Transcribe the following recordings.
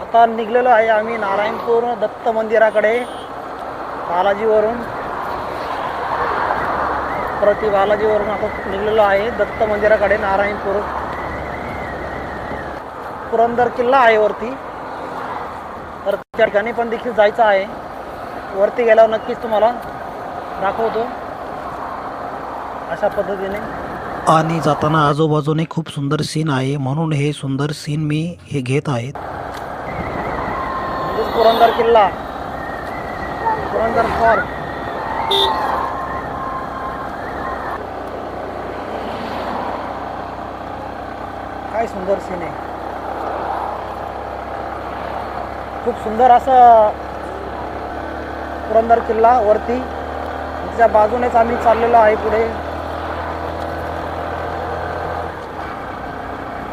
आता निघलेलो आहे आम्ही नारायणपूर दत्त मंदिराकडे बालाजीवरून. प्रति बालाजीवरून आता निघलेलो आहे दत्त मंदिराकडे नारायणपूर. पुरंदर किल्ला आहे वरती. तर त्या ठिकाणी पण देखील जायचं आहे. वरती गेल्यावर नक्कीच तुम्हाला दाखवतो. अशा पद्धतीने. आणि जाताना आजूबाजूने खूप सुंदर सीन आहे. म्हणून हे सुंदर सीन मी हे घेत आहेत म्हणजेच पुरंदर किल्ला. पुरंदर फॉर्ट काय सुंदर सीन आहे. खूप सुंदर असं पुरंदर किल्ला वरती. त्याच्या बाजूनेच आम्ही चाललेलो आहे पुढे.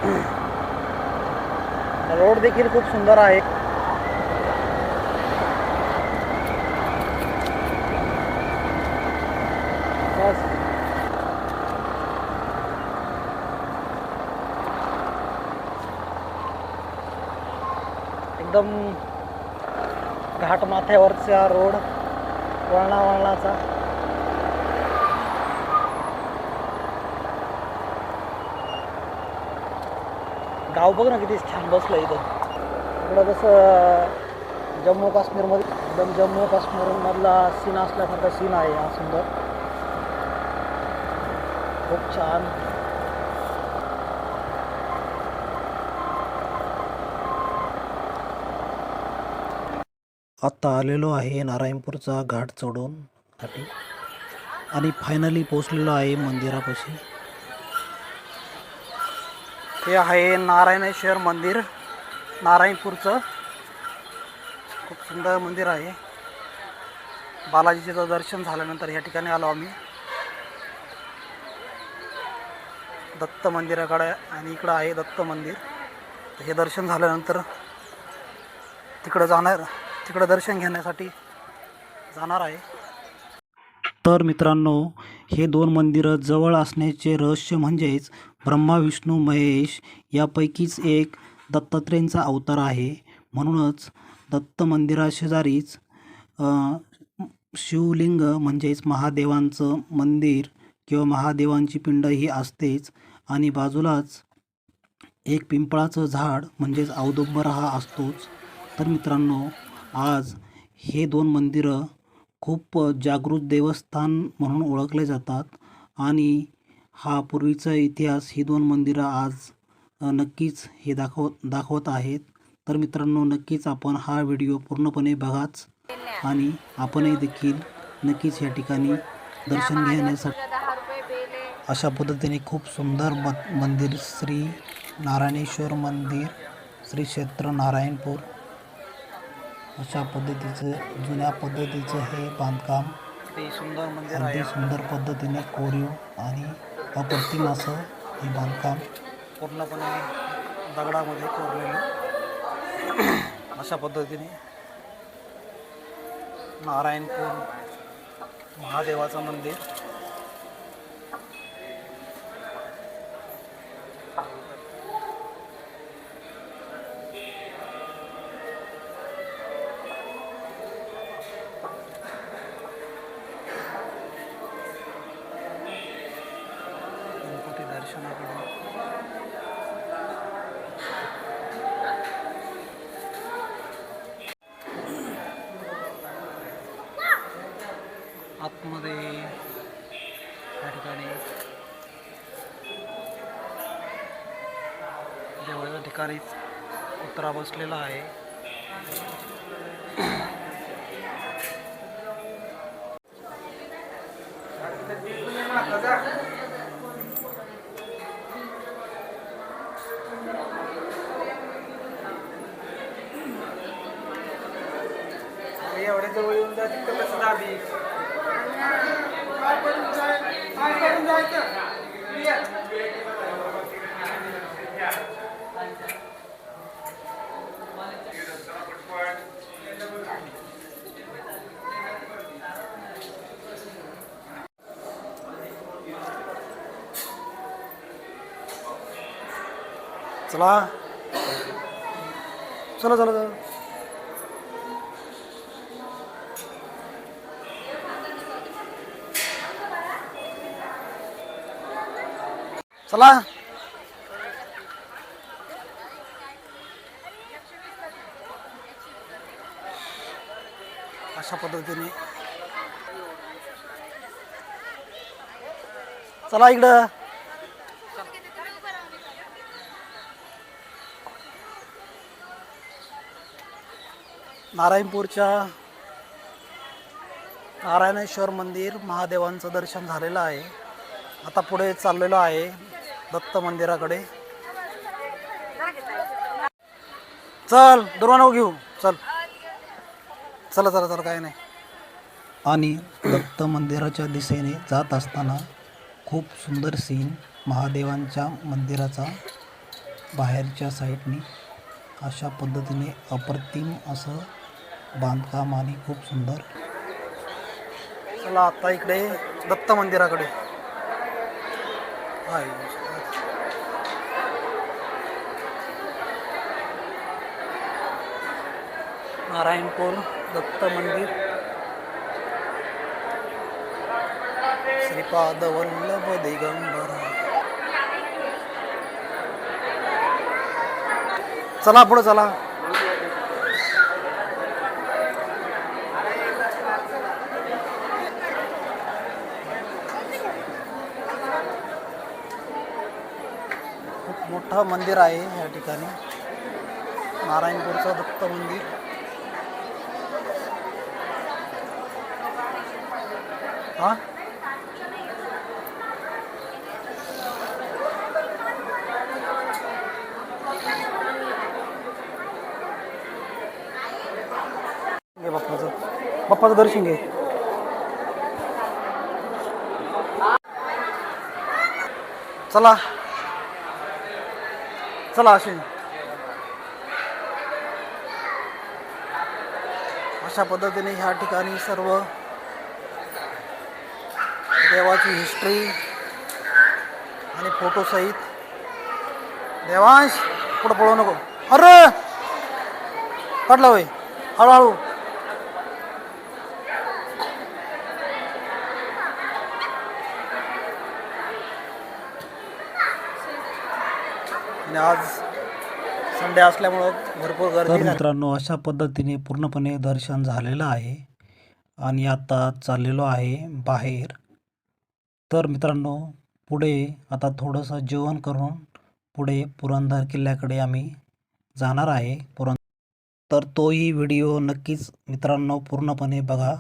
रोड देखील खूप सुंदर आहे. एकदम घाट माथ्यावरचा रोड वळणा वळणाचा गाव बघ ना किती छान बसलं इथं. इकडं कसं जम्मू काश्मीरमध्ये एकदम जम्मू काश्मीरमधला सीन असल्यासारखा सीन आहे हा सुंदर. खूप छान. आत्ता आलेलो आहे नारायणपूरचा घाट चढून घाटी आणि फायनली पोचलेलो आहे मंदिरापाशी. हे आहे नारायणेश्वर मंदिर नारायणपूरचं. खूप सुंदर मंदिर आहे. बालाजीचं दर्शन झाल्यानंतर या ठिकाणी आलो आम्ही. दत्त मंदिराकडे आणि इकडं आहे दत्त मंदिर. हे दर्शन झाल्यानंतर तिकडं जाणार. तिकडं दर्शन घेण्यासाठी जाणार आहे. तर मित्रांनो हे दोन मंदिरं जवळ असण्याचे रहस्य म्हणजेच ब्रह्मा विष्णू महेश यापैकीच एक दत्तात्रेयांचा अवतार आहे. म्हणूनच दत्त मंदिराशेजारीच शिवलिंग म्हणजेच महादेवांचं मंदिर किंवा महादेवांची पिंड ही असतेच आणि बाजूलाच एक पिंपळाचं झाड म्हणजेच औदुंबर हा असतोच. तर मित्रांनो आज हे दोन मंदिरं खूप जागृत देवस्थान म्हणून ओळखले जातात आणि हा पूर्वीचा इतिहास ही दोन मंदिरं आज नक्कीच हे दाखव दाखवत आहेत. तर मित्रांनो नक्कीच आपण हा व्हिडिओ पूर्णपणे बघाच आणि आपणही देखील नक्कीच या ठिकाणी दर्शन घेण्यासाठी अशा पद्धतीने खूप सुंदर मंदिर श्री नारायणेश्वर मंदिर श्री क्षेत्र नारायणपूर. अशा पद्धतीचं जुन्या पद्धतीचं हे बांधकाम सुंदर मंदिर अगदी सुंदर पद्धतीने कोरीव आणि अप्रतिम असं हे बांधकाम पूर्णपणे दगडामध्ये कोरलेलं. अशा पद्धतीने नारायणपूर महादेवाचं मंदिर. मध्ये. या ठिकाणी. देवळाच्या ठिकाणीच कुत्रा बसलेला आहे. एवढ्या जवळ येऊन जा तिथं कसं दाबी? चला. चला चला चला. चला. अशा पद्धतीने. चला इकडं. नारायणपूरच्या नारायणेश्वर मंदिर महादेवांचं दर्शन झालेलं आहे. आता पुढे चाललेलो आहे. दत्त मंदिराकडे. चल दुर्वानाव घेऊ. चल. चला चला चला काय नाही. आणि दत्त मंदिराच्या दिशेने जात असताना खूप सुंदर सीन महादेवांच्या मंदिराचा बाहेरच्या साईडने अशा पद्धतीने अप्रतिम असं बांधकाम आणि खूप सुंदर. चला आता इकडे दत्त मंदिराकडे. हाय. नारायणपूर दत्त मंदिर. श्रीपाद वल्लभ दिगंबर. चला पुढे चला. खूप मोठं मंदिर आहे या ठिकाणी. नारायणपूरचं दत्त मंदिर. हा? बाप्पाचं. बाप्पाचं दर्शन घे. चला. चला अशी अशा पद्धतीने ह्या ठिकाणी सर्व देवाची हिस्ट्री आणि फोटोसहित देवांश पुढं पळू नको. अरे! काढला होय. हळूहळू. आणि आज संडे असल्यामुळं भरपूर गर्दी झाली. मित्रांनो अशा पद्धतीने पूर्णपणे दर्शन झालेलं आहे. आणि आता चाललेलो आहे बाहेर. तर मित्रांनो पुढे आता थोडंसं जेवण करून पुढे पुरंदर किल्ल्याकडे आम्ही जाणार आहे. पुरं तर तोही व्हिडिओ नक्कीच मित्रांनो पूर्णपणे बघा.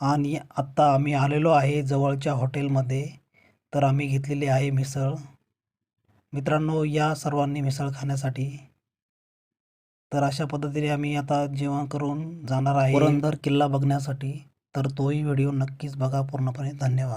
आणि आत्ता आम्ही आलेलो आहे जवळच्या हॉटेलमध्ये. तर आम्ही घेतलेली आहे मिसळ. मित्रांनो या सर्वांनी मिसळ खाण्यासाठी. तर अशा पद्धतीने आम्ही आता जेवण करून जाणार आहे. पुरंदर किल्ला बघण्यासाठी. तर तोही व्हिडिओ नक्कीच बघा. पूर्णपणे धन्यवाद.